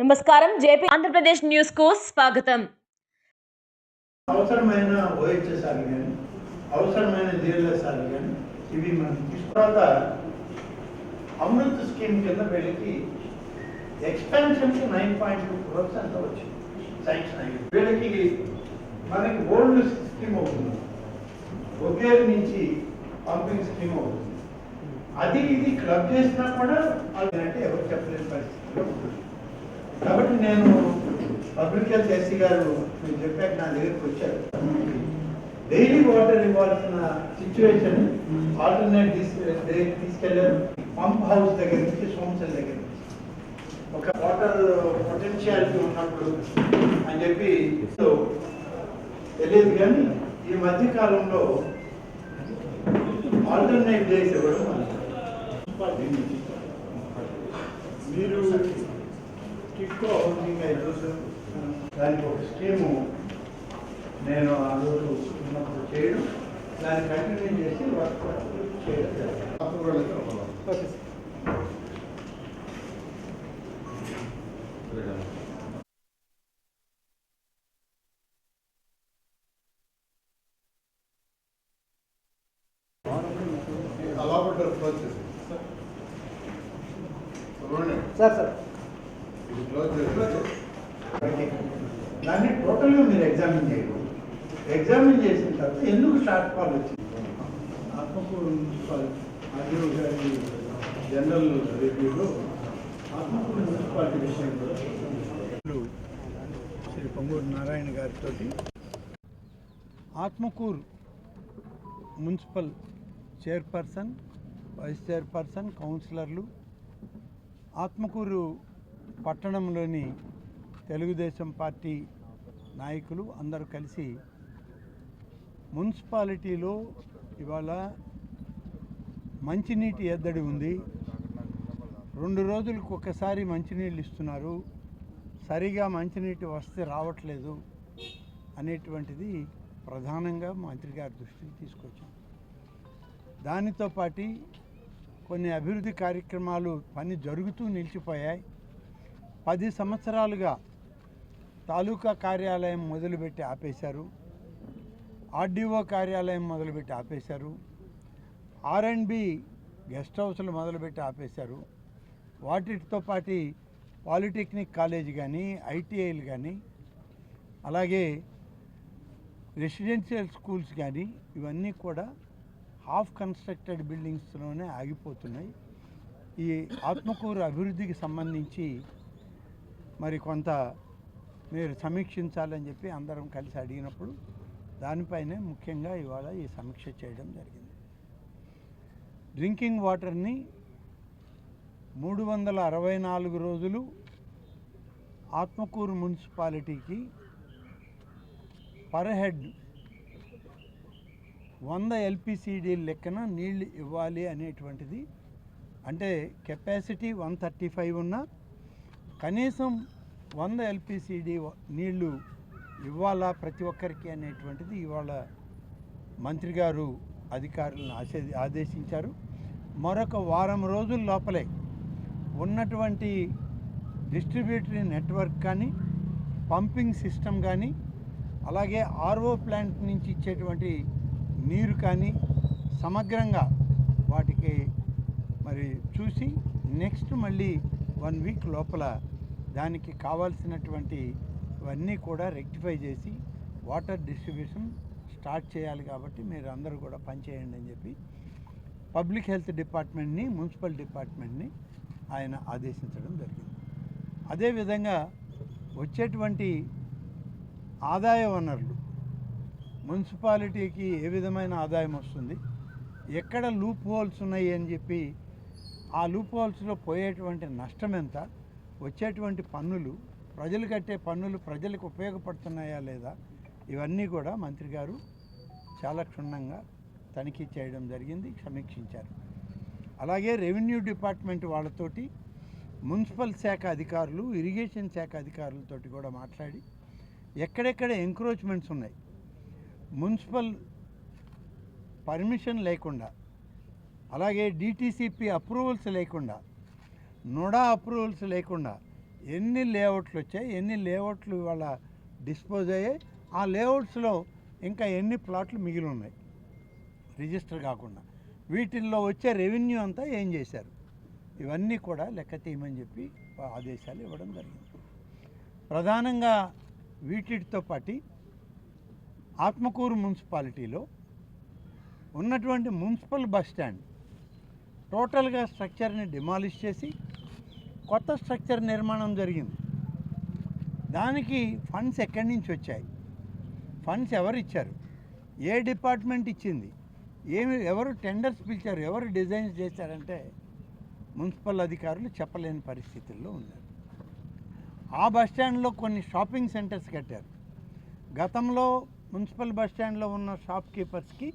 నమస్కారం. జేపీ ఆంధ్రప్రదేశ్ న్యూస్కు స్వాగతం. అవసరమైన ఓహెచ్ఎస్ఆర్ కానీ అవసరమైన జిఎల్ఎస్ఆర్ కానీ ఇవి మనం తర్వాత అమృత్ స్కీమ్ కింద వీళ్ళకి ఎక్స్పాన్షన్కి నైన్ పాయింట్ టూ క్రోర్స్ అంత వచ్చింది. శాంక్షన్ అయ్యింది వీళ్ళకి మనకి ఓల్డ్ స్కీమ్ అవుతుంది ఒకే నుంచి పంపింగ్ స్కీమ్ అవుతుంది అది ఇది క్లబ్ చేసినా కూడా అంటే ఎవరు చెప్పలేని పరిస్థితిలో ఉంటుంది. కాబట్టి నేను పబ్లిక్ హెల్త్ ఎస్సీ గారు మీరు చెప్పాక నా దగ్గరికి వచ్చారు. డైలీ వాటర్ ఇవ్వాల్సిన సిచ్యువేషన్ ఆల్టర్నేట్ తీసుకెళ్ళారు. పంప్ హౌస్ దగ్గర నుంచి సోమసల్ దగ్గర నుంచి. ఒక వాటర్ పొటెన్షియాలిటీ ఉన్నప్పుడు అని చెప్పి సో తెలియదు కానీ ఈ మధ్య కాలంలో ఆల్టర్నేట్ డేస్ ఇవ్వడం మీరు టిక్కో హౌసింగ్ రోజు దానికి ఒక స్కీము నేను ఆ రోజు ఉన్నప్పుడు చేయడం దాన్ని కంటిన్యూ చేసి వర్క్ చేయడం. Okay sir. అలాబడ్డారు సార్ దాన్ని టోటల్గా మీరు ఎగ్జామిన్ చేయరు ఎగ్జామిన్ చేసిన తర్వాత ఎందుకు షార్ట్ ఫాల్ వచ్చింది? ఆత్మకూరు మున్సిపల్ ఆర్డీఓ గారి జనరల్ రివ్యూలో ఆత్మకూరు మున్సిపాలిటీ విషయంలో శ్రీ పొంగూరు నారాయణ గారితో Atmakur municipal chairperson vice chairperson కౌన్సిలర్లు ఆత్మకూరు పట్టణంలోని తెలుగుదేశం పార్టీ నాయకులు అందరూ కలిసి మున్సిపాలిటీలో ఇవాళ మంచినీటి ఎద్దడి ఉంది. రెండు రోజులకు ఒకసారి మంచినీళ్ళు ఇస్తున్నారు. సరిగా మంచినీటి వస్తే రావట్లేదు అనేటువంటిది ప్రధానంగా మంత్రి గారి దృష్టికి తీసుకొచ్చాం. దానితో పాటు కొన్ని అభివృద్ధి కార్యక్రమాలు పని జరుగుతూ నిలిచిపోయాయి. పది సంవత్సరాలుగా తాలూకా కార్యాలయం మొదలుపెట్టి ఆపేశారు. ఆర్డీఓ కార్యాలయం మొదలుపెట్టి ఆపేశారు. ఆర్ అండ్ గెస్ట్ హౌస్లు మొదలుపెట్టి ఆపేశారు. వాటితో పాటు పాలిటెక్నిక్ కాలేజ్ కానీ ఐటీఐలు కానీ అలాగే రెసిడెన్షియల్ స్కూల్స్ కానీ ఇవన్నీ కూడా హాఫ్ కన్స్ట్రక్టెడ్ బిల్డింగ్స్లోనే ఆగిపోతున్నాయి. ఈ ఆత్మకూరు అభివృద్ధికి సంబంధించి మరి కొంత మీరు సమీక్షించాలని చెప్పి అందరం కలిసి అడిగినప్పుడు దానిపైనే ముఖ్యంగా ఇవాళ ఈ సమీక్ష చేయడం జరిగింది. డ్రింకింగ్ వాటర్ని మూడు వందల అరవై నాలుగు రోజులు ఆత్మకూరు మున్సిపాలిటీకి పర్ హెడ్ వంద ఎల్పిసిడి లెక్కన నీళ్ళు ఇవ్వాలి అనేటువంటిది అంటే కెపాసిటీ వన్ థర్టీ ఫైవ్ ఉన్న కనీసం వంద ఎల్పిసిడి నీళ్ళు ఇవ్వాలా ప్రతి ఒక్కరికి అనేటువంటిది ఇవాళ మంత్రి గారు అధికారులను ఆశే ఆదేశించారు. మరొక వారం రోజుల లోపలే ఉన్నటువంటి డిస్ట్రిబ్యూటరీ నెట్వర్క్ కానీ పంపింగ్ సిస్టమ్ కానీ అలాగే ఆర్ఓ ప్లాంట్ నుంచి ఇచ్చేటువంటి నీరు కానీ సమగ్రంగా వాటికి మరి చూసి నెక్స్ట్ మళ్ళీ వన్ వీక్ లోపల దానికి కావాల్సినటువంటి ఇవన్నీ కూడా రెక్టిఫై చేసి వాటర్ డిస్ట్రిబ్యూషన్ స్టార్ట్ చేయాలి కాబట్టి మీరు అందరూ కూడా పనిచేయండి అని చెప్పి పబ్లిక్ హెల్త్ డిపార్ట్మెంట్ని మున్సిపల్ డిపార్ట్మెంట్ని ఆయన ఆదేశించడం జరిగింది. అదేవిధంగా వచ్చేటువంటి ఆదాయ వనరులు మున్సిపాలిటీకి ఏ విధమైన ఆదాయం వస్తుంది ఎక్కడ లూప్ హోల్స్ ఉన్నాయి అని చెప్పి ఆ లూప్ హోల్స్లో పోయేటువంటి నష్టం ఎంత? వచ్చేటువంటి పన్నులు ప్రజలు కట్టే పన్నులు ప్రజలకు ఉపయోగపడుతున్నాయా లేదా? ఇవన్నీ కూడా మంత్రి గారు చాలా క్షుణ్ణంగా తనిఖీ చేయడం జరిగింది సమీక్షించారు. అలాగే రెవెన్యూ డిపార్ట్మెంట్ వాళ్ళతోటి మున్సిపల్ శాఖ అధికారులు ఇరిగేషన్ శాఖ అధికారులతోటి కూడా మాట్లాడి ఎక్కడెక్కడ ఎంక్రోచ్మెంట్స్ ఉన్నాయి? మున్సిపల్ పర్మిషన్ లేకుండా అలాగే డిటీసీపీ అప్రూవల్స్ లేకుండా నోడా అప్రూవల్స్ లేకుండా ఎన్ని లేఅవుట్లు వచ్చాయి ఎన్ని లేఅవుట్లు ఇవాళ డిస్పోజ్ అయ్యాయి ఆ లేఅవుట్స్లో ఇంకా ఎన్ని ప్లాట్లు మిగిలి ఉన్నాయి. రిజిస్టర్ కాకుండా. వీటిల్లో వచ్చే రెవెన్యూ అంతా ఏం చేశారు? ఇవన్నీ కూడా లెక్క తీయమని చెప్పి ఆదేశాలు ఇవ్వడం జరిగింది. ప్రధానంగా వీటితో పాటు ఆత్మకూరు మున్సిపాలిటీలో ఉన్నటువంటి మున్సిపల్ బస్ స్టాండ్ టోటల్గా స్ట్రక్చర్ని డిమాలిష్ చేసి కొత్త స్ట్రక్చర్ నిర్మాణం జరిగింది. దానికి ఫండ్స్ ఎక్కడి నుంచి వచ్చాయి? ఫండ్స్ ఎవరు ఇచ్చారు? ఏ డిపార్ట్మెంట్ ఇచ్చింది? ఏమి ఎవరు టెండర్స్ పిలిచారు? ఎవరు డిజైన్స్ చేశారంటే మున్సిపల్ అధికారులు చెప్పలేని పరిస్థితుల్లో ఉన్నారు. ఆ బస్ స్టాండ్లో కొన్ని షాపింగ్ సెంటర్స్ కట్టారు. గతంలో మున్సిపల్ బస్ స్టాండ్లో ఉన్న షాప్ కీపర్స్కి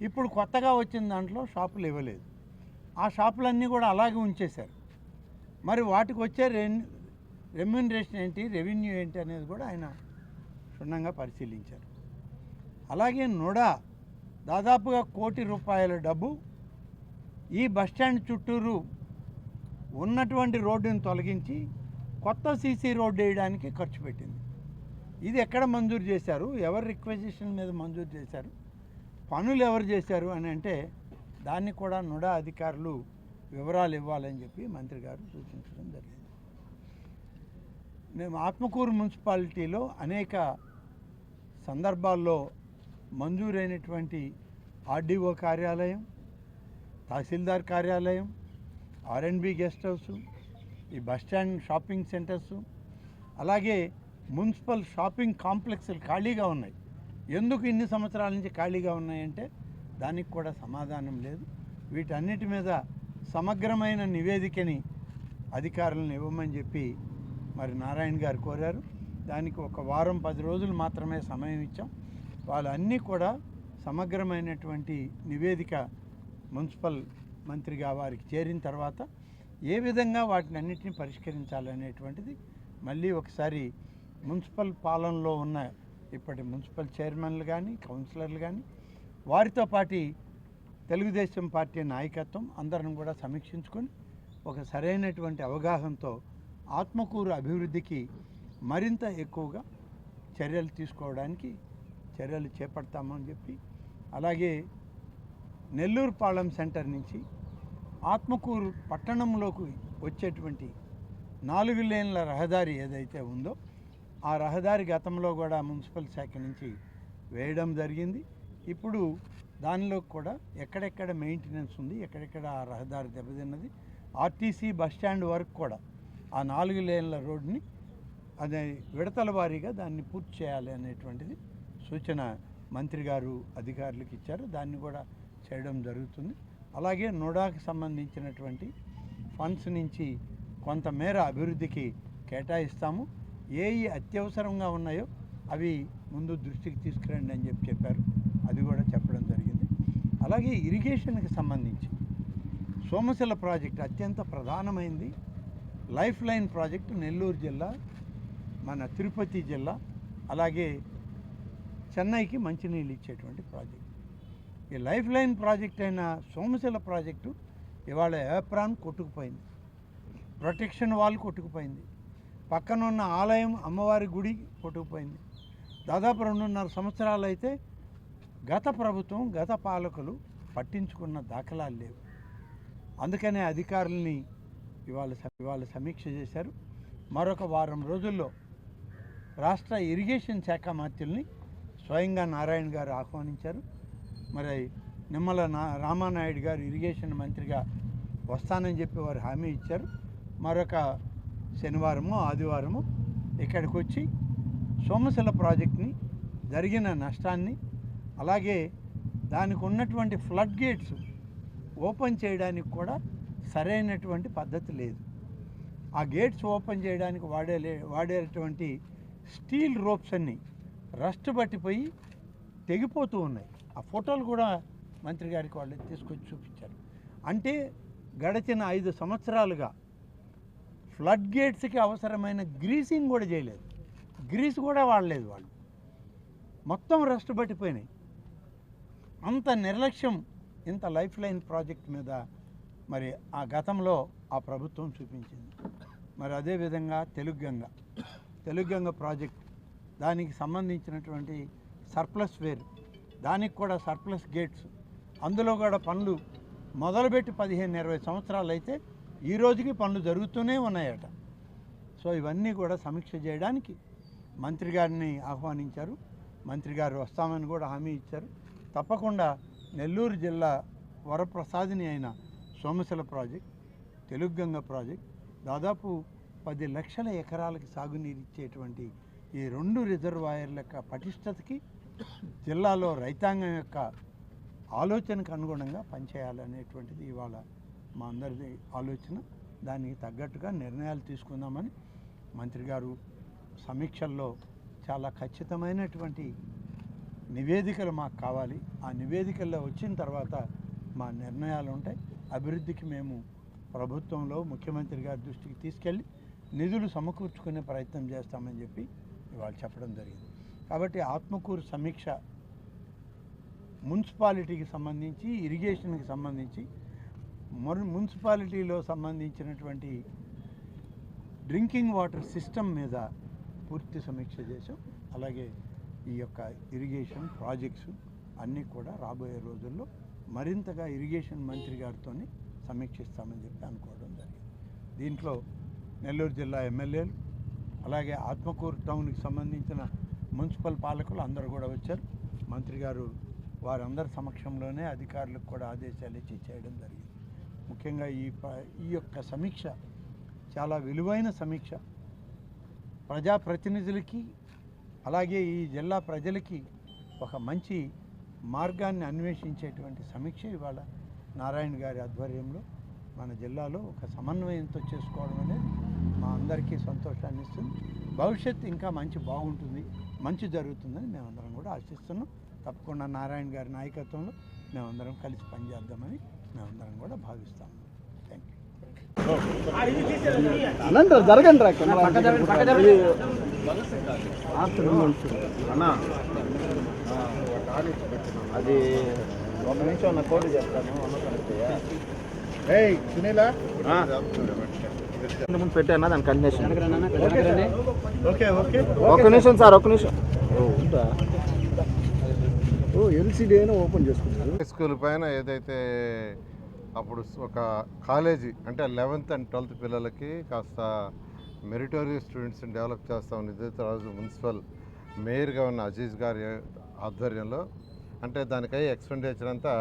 ఇప్పుడు కొత్తగా వచ్చిన దాంట్లో షాపులు ఇవ్వలేదు. ఆ షాపులన్నీ కూడా అలాగే ఉంచేశారు. మరి వాటికి వచ్చే రెన్ రెమ్యూనరేషన్ ఏంటి రెవెన్యూ ఏంటి అనేది కూడా ఆయన క్షుణ్ణంగా పరిశీలించారు. అలాగే నుడా దాదాపుగా కోటి రూపాయల డబ్బు ఈ బస్టాండ్ చుట్టూరు ఉన్నటువంటి రోడ్డుని తొలగించి కొత్త సీసీ రోడ్డు వేయడానికి ఖర్చు పెట్టింది. ఇది ఎక్కడ మంజూరు చేశారు? ఎవరు రిక్వెజిషన్ మీద మంజూరు చేశారు? పనులు ఎవరు చేశారు అని అంటే దాన్ని కూడా నుడా అధికారులు వివరాలు ఇవ్వాలని చెప్పి మంత్రి గారు సూచించడం జరిగింది. మేము ఆత్మకూరు మున్సిపాలిటీలో అనేక సందర్భాల్లో మంజూరైనటువంటి ఆర్డీఓ కార్యాలయం తహసీల్దార్ కార్యాలయం R and B guest house ఈ బస్ స్టాండ్ షాపింగ్ సెంటర్స్ అలాగే మున్సిపల్ షాపింగ్ కాంప్లెక్స్లు ఖాళీగా ఉన్నాయి. ఎందుకు ఇన్ని సంవత్సరాల నుంచి ఖాళీగా ఉన్నాయంటే దానికి కూడా సమాధానం లేదు. వీటన్నిటి మీద సమగ్రమైన నివేదికని అధికారులను ఇవ్వమని చెప్పి మరి నారాయణ గారు కోరారు. దానికి ఒక వారం పది రోజులు మాత్రమే సమయం ఇచ్చాం. వాళ్ళన్నీ కూడా సమగ్రమైనటువంటి నివేదిక మున్సిపల్ మంత్రిగా వారికి చేరిన తర్వాత ఏ విధంగా వాటిని అన్నింటినీ పరిష్కరించాలనేటువంటిది మళ్ళీ ఒకసారి మున్సిపల్ పాలనలో ఉన్న ఇప్పటి మున్సిపల్ చైర్మన్లు కానీ కౌన్సిలర్లు కానీ వారితో పాటి తెలుగుదేశం పార్టీ నాయకత్వం అందరం కూడా సమీక్షించుకొని ఒక సరైనటువంటి అవగాహనతో ఆత్మకూరు అభివృద్ధికి మరింత ఎక్కువగా చర్యలు తీసుకోవడానికి చర్యలు చేపడతామని చెప్పి అలాగే నెల్లూరు పాళెం సెంటర్ నుంచి ఆత్మకూరు పట్టణంలోకి వచ్చేటువంటి నాలుగు లేన్ల రహదారి ఏదైతే ఉందో ఆ రహదారి గతంలో కూడా మున్సిపల్ శాఖ నుంచి వేయడం జరిగింది. ఇప్పుడు దానిలో కూడా ఎక్కడెక్కడ మెయింటెనెన్స్ ఉంది ఎక్కడెక్కడ ఆ రహదారి దెబ్బతిన్నది ఆర్టీసీ బస్ స్టాండ్ వరకు కూడా ఆ నాలుగు లేన్ల రోడ్ని అదే విడతల వారీగా దాన్ని పూర్తి చేయాలి అనేటువంటిది సూచన మంత్రి గారు అధికారులకు ఇచ్చారు. దాన్ని కూడా చేయడం జరుగుతుంది. అలాగే నోడాకు సంబంధించినటువంటి ఫండ్స్ నుంచి కొంతమేర అభివృద్ధికి కేటాయిస్తాము. ఏ అత్యవసరంగా ఉన్నాయో అవి ముందు దృష్టికి తీసుకురండి అని చెప్పి చెప్పారు. అది కూడా చెప్పడం జరిగింది. అలాగే ఇరిగేషన్కి సంబంధించి సోమశిల ప్రాజెక్ట్ అత్యంత ప్రధానమైంది. లైఫ్ లైన్ ప్రాజెక్టు నెల్లూరు జిల్లా మన తిరుపతి జిల్లా అలాగే చెన్నైకి మంచినీళ్ళు ఇచ్చేటువంటి ప్రాజెక్ట్. ఈ లైఫ్ లైన్ ప్రాజెక్ట్ అయిన సోమశిల ప్రాజెక్టు ఇవాళ ఏప్రాన్ కొట్టుకుపోయింది. ప్రొటెక్షన్ వాల్ కొట్టుకుపోయింది. పక్కన ఉన్న ఆలయం అమ్మవారి గుడి కొట్టుకుపోయింది. దాదాపు రెండున్నర సంవత్సరాలు అయితే గత ప్రభుత్వం గత పాలకులు పట్టించుకున్న దాఖలాలు లేవు. అందుకనే అధికారుల్ని ఇవాళ స- ఇవాళ సమీక్ష చేశారు. మరొక వారం రోజుల్లో రాష్ట్ర ఇరిగేషన్ శాఖ మంత్రుల్ని స్వయంగా నారాయణ గారు ఆహ్వానించారు. మరి నిమ్మల నా రామానాయుడు గారు ఇరిగేషన్ మంత్రిగా వస్తానని చెప్పి వారు హామీ ఇచ్చారు. మరొక శనివారము ఆదివారము ఇక్కడికి వచ్చి సోమశిల ప్రాజెక్ట్ని జరిగిన నష్టాన్ని అలాగే దానికి ఉన్నటువంటి ఫ్లడ్ గేట్స్ ఓపెన్ చేయడానికి కూడా సరైనటువంటి పద్ధతి లేదు. ఆ గేట్స్ ఓపెన్ చేయడానికి వాడే వాడేటువంటి స్టీల్ రోప్స్ అన్నీ రస్ట్ పట్టిపోయి తెగిపోతూ ఉన్నాయి. ఆ ఫోటోలు కూడా మంత్రి గారికి వాళ్ళు తీసుకొచ్చి చూపించారు. అంటే గడిచిన ఐదు సంవత్సరాలుగా ఫ్లడ్ గేట్స్కి అవసరమైన గ్రీసింగ్ కూడా చేయలేదు. గ్రీస్ కూడా వాడలేదు వాళ్ళు. మొత్తం రస్ట్ పట్టిపోయినాయి అంత నిర్లక్ష్యం ఇంత లైఫ్ లైన్ ప్రాజెక్ట్ మీద మరి ఆ గతంలో ఆ ప్రభుత్వం చూపించింది. మరి అదేవిధంగా తెలుగు గంగ. తెలుగు గంగ ప్రాజెక్ట్ దానికి సంబంధించినటువంటి సర్ప్లస్ వేరు. దానికి కూడా సర్ప్లస్ గేట్స్. అందులో కూడా పనులు మొదలుపెట్టి పదిహేను ఇరవై సంవత్సరాలు అయితే ఈ రోజుకి పనులు జరుగుతూనే ఉన్నాయట. సో ఇవన్నీ కూడా సమీక్ష చేయడానికి మంత్రి గారిని ఆహ్వానించారు. మంత్రి గారు వస్తామని కూడా హామీ ఇచ్చారు. తప్పకుండా నెల్లూరు జిల్లా వరప్రసాదిని అయిన సోమశిల ప్రాజెక్ట్ తెలుగుగంగ ప్రాజెక్ట్ దాదాపు పది లక్షల ఎకరాలకి సాగునీరు ఇచ్చేటువంటి ఈ రెండు రిజర్వాయర్ల యొక్క పటిష్టతకి జిల్లాలో రైతాంగం యొక్క ఆలోచనకు అనుగుణంగా పనిచేయాలనేటువంటిది ఇవాళ మా అందరిది ఆలోచన. దానికి తగ్గట్టుగా నిర్ణయాలు తీసుకుందామని మంత్రి గారు సమీక్షల్లో చాలా ఖచ్చితమైనటువంటి నివేదికలు మాకు కావాలి. ఆ నివేదికల్లో వచ్చిన తర్వాత మా నిర్ణయాలు ఉంటాయి. అభివృద్ధికి మేము ప్రభుత్వంలో ముఖ్యమంత్రి గారి దృష్టికి తీసుకెళ్ళి నిధులు సమకూర్చుకునే ప్రయత్నం చేస్తామని చెప్పి ఇవాళ చెప్పడం జరిగింది. కాబట్టి ఆత్మకూరు సమీక్ష మున్సిపాలిటీకి సంబంధించి ఇరిగేషన్కి సంబంధించి మున్సిపాలిటీలో సంబంధించినటువంటి డ్రింకింగ్ వాటర్ సిస్టమ్ మీద పూర్తి సమీక్ష చేసాం అలాగే ఈ యొక్క ఇరిగేషన్ ప్రాజెక్ట్స్ అన్నీ కూడా రాబోయే రోజుల్లో మరింతగా ఇరిగేషన్ మంత్రి గారితో సమీక్షిస్తామని చెప్పి అనుకోవడం జరిగింది. దీంట్లో నెల్లూరు జిల్లా ఎమ్మెల్యేలు అలాగే ఆత్మకూరు టౌన్కి సంబంధించిన మున్సిపల్ పాలకులు అందరూ కూడా వచ్చారు. మంత్రి గారు వారందరి సమక్షంలోనే అధికారులకు కూడా ఆదేశాలు ఇచ్చి చేయడం జరిగింది. ముఖ్యంగా ఈ ప- ఈ యొక్క సమీక్ష చాలా విలువైన సమీక్ష. ప్రజాప్రతినిధులకి అలాగే ఈ జిల్లా ప్రజలకి ఒక మంచి మార్గాన్ని అన్వేషించేటువంటి సమీక్ష ఇవాళ నారాయణ గారి ఆధ్వర్యంలో మన జిల్లాలో ఒక సమన్వయంతో చేసుకోవడం అనేది మా అందరికీ సంతోషాన్ని ఇస్తుంది. భవిష్యత్తు ఇంకా మంచి బాగుంటుంది మంచి జరుగుతుందని మేమందరం కూడా ఆశిస్తున్నాం. తప్పకుండా నారాయణ గారి నాయకత్వంలో మేమందరం కలిసి పనిచేద్దామని మేమందరం కూడా భావిస్తాము అనంటారు జరగండి రా అన్నా అది ఒక నిమిషం నా కోడి చెప్తాను సునీలా? ముందు పెట్టానా దాని కంటిన్యూషన్ ఓకే ఓకే. ఒక నిమిషం సార్ ఒక నిమిషం. ఓ ఎల్సిడి అయినా ఓపెన్ చేసుకుంటారు స్కూల్ పైన ఏదైతే అప్పుడు ఒక కాలేజీ అంటే లెవెన్త్ అండ్ ట్వెల్త్ పిల్లలకి కాస్త మెరిటోరియస్ స్టూడెంట్స్ని డెవలప్ చేస్తామని ఏదైతే రోజు మున్సిపల్ మేయర్గా ఉన్న అజీజ్ గారి ఆధ్వర్యంలో. అంటే దానికై ఎక్స్పెండిచర్ అంతా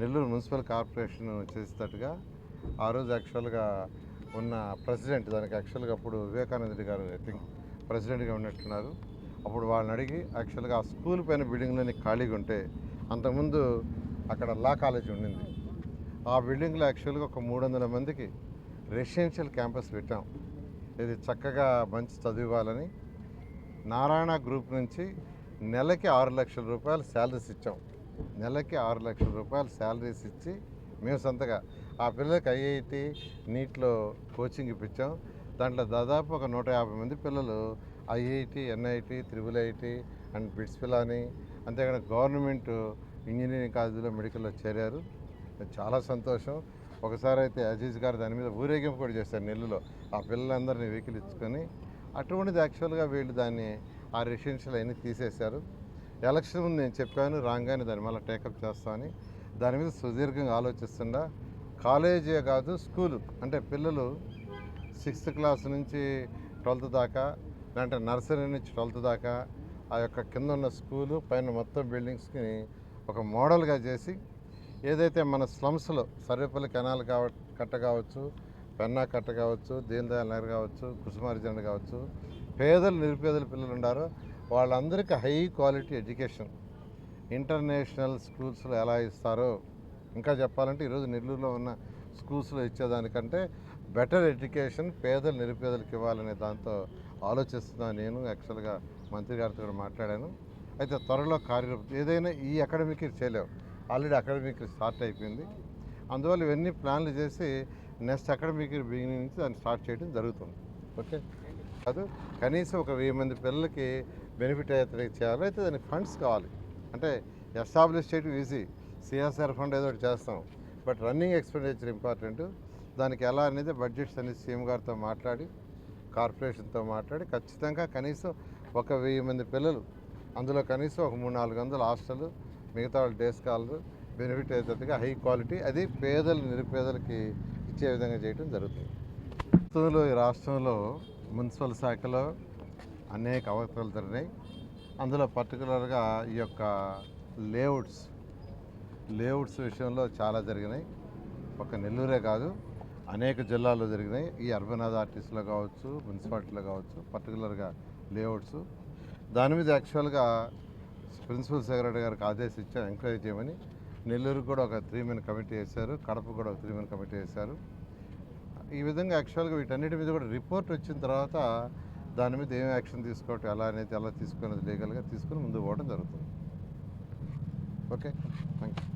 నెల్లూరు మున్సిపల్ కార్పొరేషన్ చేసేటట్టుగా ఆ రోజు యాక్చువల్గా ఉన్న ప్రెసిడెంట్ దానికి యాక్చువల్గా అప్పుడు వివేకానంద రెడ్డి గారు ఐ థింక్ ప్రెసిడెంట్గా ఉన్నట్టున్నారు. అప్పుడు వాళ్ళని అడిగి యాక్చువల్గా ఆ స్కూల్ పైన బిల్డింగ్లోని ఖాళీగా ఉంటే అంతకుముందు అక్కడ లా కాలేజ్ ఉండింది. ఆ బిల్డింగ్లో యాక్చువల్గా ఒక మూడు వందల మందికి రెసిడెన్షియల్ క్యాంపస్ పెట్టాం. ఇది చక్కగా మంచి చదివాలని నారాయణ గ్రూప్ నుంచి నెలకి ఆరు లక్షల రూపాయలు శాలరీస్ ఇచ్చాం. నెలకి ఆరు లక్షల రూపాయలు శాలరీస్ ఇచ్చి మేము సొంతగా ఆ పిల్లలకి ఐఐటి నీట్లో కోచింగ్ ఇప్పించాం. దాంట్లో దాదాపు ఒక నూట యాభై మంది పిల్లలు IIT NIT triple IT and BITS Pilani అంతేకాని గవర్నమెంట్ ఇంజనీరింగ్ కాలేజీలో మెడికల్లో చేరారు. చాలా సంతోషం. ఒకసారి అయితే అజీజ్ గారు దాని మీద ఊరేగింపు కూడా చేశారు నెల్లులో ఆ పిల్లలందరినీ వెహికల్ ఇచ్చుకొని అటువంటిది యాక్చువల్గా వీళ్ళు దాన్ని ఆ రెసిడెన్షియల్ అన్నీ తీసేశారు. ఎలక్షన్ ముందు నేను చెప్పాను రాగానే దాని మళ్ళీ టేకప్ చేస్తామని దాని మీద సుదీర్ఘంగా ఆలోచిస్తుండా. కాలేజీ కాదు స్కూలు అంటే పిల్లలు సిక్స్త్ క్లాస్ నుంచి ట్వెల్త్ దాకా లేదంటే నర్సరీ నుంచి ట్వెల్త్ దాకా ఆ యొక్క కింద ఉన్న స్కూలు పైన మొత్తం బిల్డింగ్స్కి ఒక మోడల్గా చేసి ఏదైతే మన స్లమ్స్లో సర్వేపల్లి కెనాల్ కావ కట్ట కావచ్చు పెన్నా కట్ట కావచ్చు దీన్ దయాల్ నగర్ కావచ్చు కుసుమార్జన కావచ్చు పేదలు నిరుపేదల పిల్లలు ఉండారో వాళ్ళందరికీ హై క్వాలిటీ ఎడ్యుకేషన్. ఇంటర్నేషనల్ స్కూల్స్లో ఎలా ఇస్తారో ఇంకా చెప్పాలంటే ఈరోజు నెల్లూరులో ఉన్న స్కూల్స్లో ఇచ్చేదానికంటే బెటర్ ఎడ్యుకేషన్ పేదలు నిరుపేదలకు ఇవ్వాలనే దాంతో ఆలోచిస్తున్నాను నేను. యాక్చువల్గా మంత్రి గారితో కూడా మాట్లాడాను. అయితే త్వరలో కార్యరూపం ఏదైనా ఈ అకాడమిక్ చేయలేవు ఆల్రెడీ అకాడమిక్ స్టార్ట్ అయిపోయింది. అందువల్ల ఇవన్నీ ప్లాన్లు చేసి నెక్స్ట్ అకాడమిక్ బిగినింగ్ నుంచి దాన్ని స్టార్ట్ చేయడం జరుగుతుంది. ఓకే? కాదు కనీసం ఒక వెయ్యి మంది పిల్లలకి బెనిఫిట్ అయితే చేయాలి అయితే దానికి ఫండ్స్ కావాలి. అంటే ఎస్టాబ్లిష్ చేయడం ఈజీ. సిఎస్ఆర్ ఫండ్ ఏదో ఒకటి చేస్తాం. But running expenditure important. దానికి ఎలా అనేది బడ్జెట్స్ అనేది సీఎం గారితో మాట్లాడి కార్పొరేషన్తో మాట్లాడి ఖచ్చితంగా కనీసం ఒక వెయ్యి మంది పిల్లలు అందులో కనీసం ఒక మూడు నాలుగు వందల హాస్టల్ మిగతా వాళ్ళ డే స్కాలర్ బెనిఫిట్ అయ్యేటట్టుగా హై క్వాలిటీ అది పేదలు నిరుపేదలకి ఇచ్చే విధంగా చేయడం జరుగుతుంది. ప్రస్తుతంలో ఈ రాష్ట్రంలో మున్సిపల్ శాఖలో అనేక అవకతలు జరిగినాయి. అందులో పర్టికులర్గా ఈ యొక్క లేఅవుట్స్ లేఅవుట్స్ విషయంలో చాలా జరిగినాయి. ఒక నెల్లూరే కాదు అనేక జిల్లాల్లో జరిగినాయి. ఈ అర్బన్ అథారిటీస్లో కావచ్చు మున్సిపాలిటీలో కావచ్చు పర్టికులర్గా లేఅవుట్స్. దాని మీద యాక్చువల్గా ప్రిన్సిపల్ సెక్రటరీ గారికి ఆదేశించారు ఎంక్వైరీ చేయమని నెల్లూరు కూడా ఒక త్రీ మెన్ కమిటీ వేశారు కడప కూడా ఒక త్రీ మెన్ కమిటీ వేశారు. ఈ విధంగా యాక్చువల్గా వీటన్నిటి మీద కూడా రిపోర్ట్ వచ్చిన తర్వాత దాని మీద ఏం యాక్షన్ తీసుకోవటం ఎలా అనేది ఎలా తీసుకునేది లీగల్గా తీసుకుని ముందు పోవడం జరుగుతుంది. Okay thank you